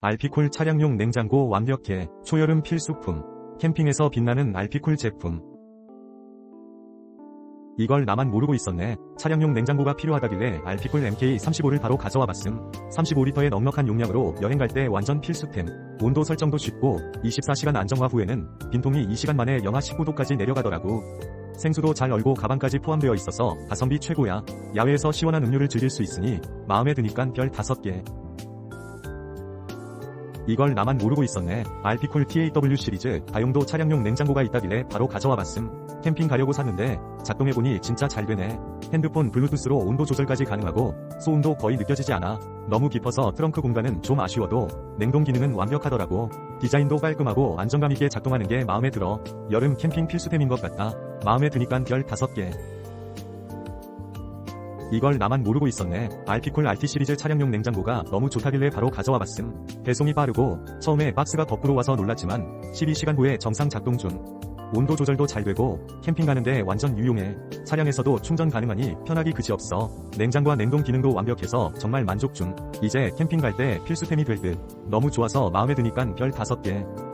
알피콜 차량용 냉장고 완벽해. 초여름 필수품. 캠핑에서 빛나는 알피콜 제품. 이걸 나만 모르고 있었네. 차량용 냉장고가 필요하다길래 알피콜 MK35를 바로 가져와 봤음. 35리터의 넉넉한 용량으로 여행 갈 때 완전 필수템. 온도 설정도 쉽고 24시간 안정화 후에는 빈통이 2시간 만에 영하 19도까지 내려가더라고. 생수도 잘 얼고 가방까지 포함되어 있어서 가성비 최고야. 야외에서 시원한 음료를 즐길 수 있으니 마음에 드니깐 별 5개. 이걸 나만 모르고 있었네. 알피콜 TAW 시리즈 다용도 차량용 냉장고가 있다길래 바로 가져와 봤음. 캠핑 가려고 샀는데 작동해보니 진짜 잘 되네. 핸드폰 블루투스로 온도 조절까지 가능하고 소음도 거의 느껴지지 않아. 너무 깊어서 트렁크 공간은 좀 아쉬워도 냉동 기능은 완벽하더라고. 디자인도 깔끔하고 안정감 있게 작동하는 게 마음에 들어. 여름 캠핑 필수템인 것 같다. 마음에 드니깐 별 5개. 이걸 나만 모르고 있었네. 알피콜 RT 시리즈 차량용 냉장고가 너무 좋다길래 바로 가져와 봤음. 배송이 빠르고 처음에 박스가 거꾸로 와서 놀랐지만 12시간 후에 정상 작동 중. 온도 조절도 잘 되고 캠핑 가는데 완전 유용해. 차량에서도 충전 가능하니 편하기 그지없어. 냉장과 냉동 기능도 완벽해서 정말 만족 중. 이제 캠핑 갈 때 필수템이 될 듯. 너무 좋아서 마음에 드니깐 별 5개.